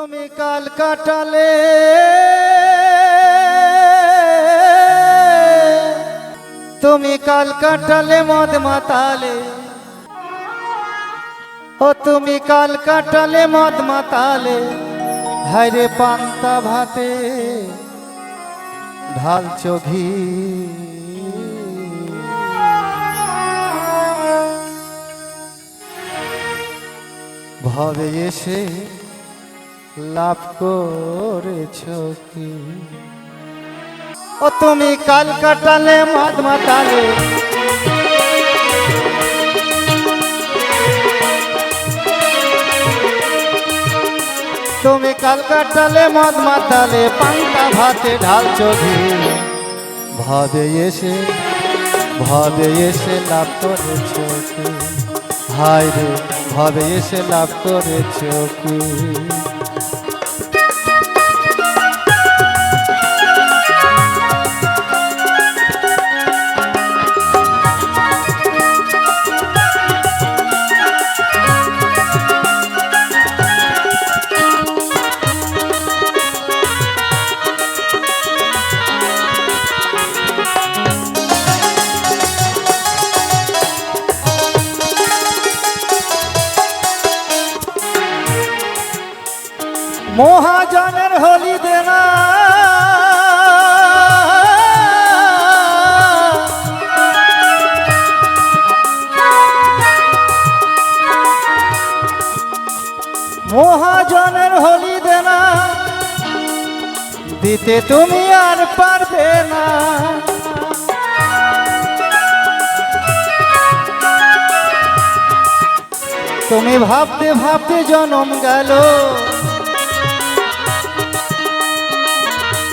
তুমি কাল কাটালে। তুমি কাল কাটালে মদ মাতালে। ও তুমি কাল কাটালে মদ মাতালে। হায়রে পান্তা ভাতে ঢালছো ঘি ভবে এসে লাভ করেছ কি? ও তুমি কাল কাটালে মদ মাতালে তুমি কাল কাটালে মদ মাতালে পান্তা ভাতে ঢালছো ঘি। ভবে এসে ভবে এসে লাভ করেছ কি? হায় রে, ভবে এসে লাভ করেছ কি? মহাজনের হলি দেনা মহাজনের হলি দেনা দিতে তুমি আর পারবে না। তুমি ভাবতে ভাবতে জনম গেল।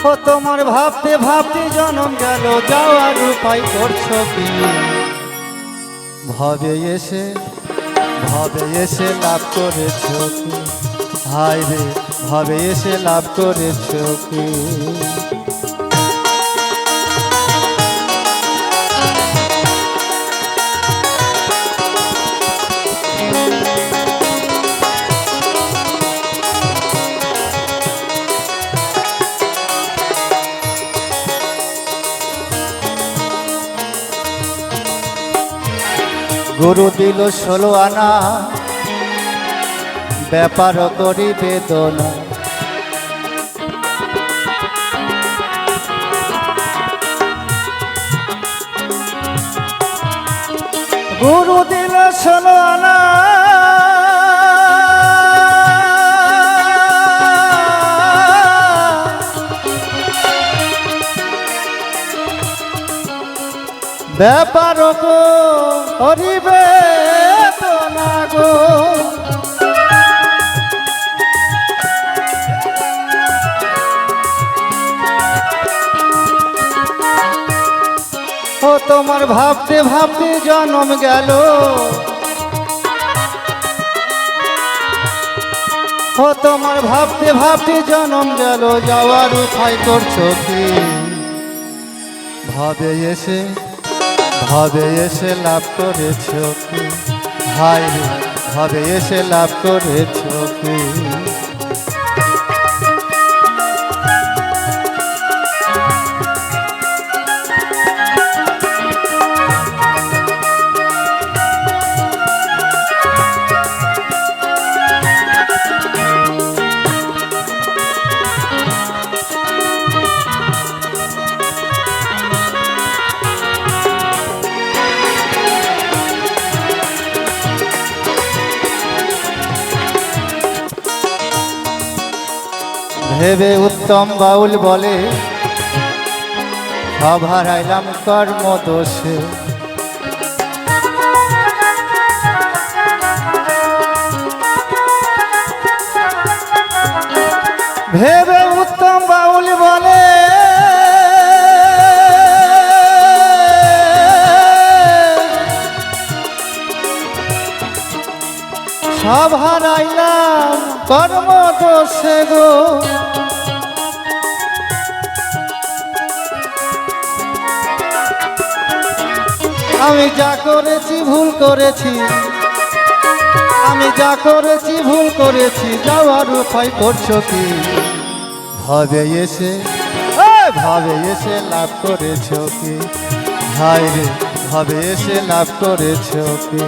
ও তোমার ভাবতে ভাবতে জনম গেল যাওয়ার উপায় করছ কি? ভবে এসে ভবে এসে লাভ করেছ কি? হায় রে, ভবে এসে লাভ করেছ কি? গুরু দিল ষোলো আনা। ব্যাপার করি বেদনা। গুরু দিল ষোলো আনা। ব্যাপার গো, হরিবে না গো ও তোমার ভাবতে ভাবতে জন্ম গেল। ও তোমার ভাবতে ভাবতে জন্ম গেল, যাওয়ার উপায় করছ কি ভাবে এসে ভাবে এসে লাভ করেছ কি? হায় রে ভাবে এসে লাভ করেছ কি? ভেবে উত্তম বাউল বলে সব হারাইলাম কর্ম দোষে ভেবে উত্তম বাউল বলে সব হারাইলাম কর্ম দোষে গো। আমি যা করেছি ভুল করেছি, আমি যা করেছি ভুল করেছি, যাওয়ার উপায় করছ কি? ভাবে এসে ভাবে এসে লাভ করেছ কি? হায় রে, ভাবে এসে লাভ করেছ কি?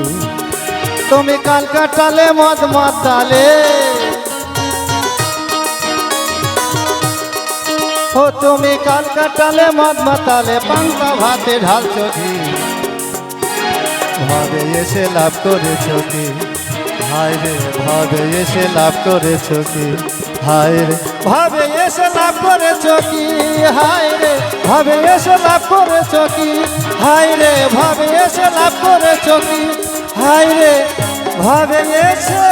তুমি কাল কাটালে মদ মাতালে ও তুমি কাল কাটালে মদ মাতালে পান্তা ভাতে ঢালছো কি? ভাবে এসে লাভ করেছ কি? হায় রে, ভাবে এসে লাভ করেছ কি? হায় রে, ভাবে এসে লাভ করেছ কি? হায় রে, ভাবে এসে লাভ করেছ কি? হায় রে, ভাবে এসে লাভ করেছ কি? হায় রে, ভাবে এসে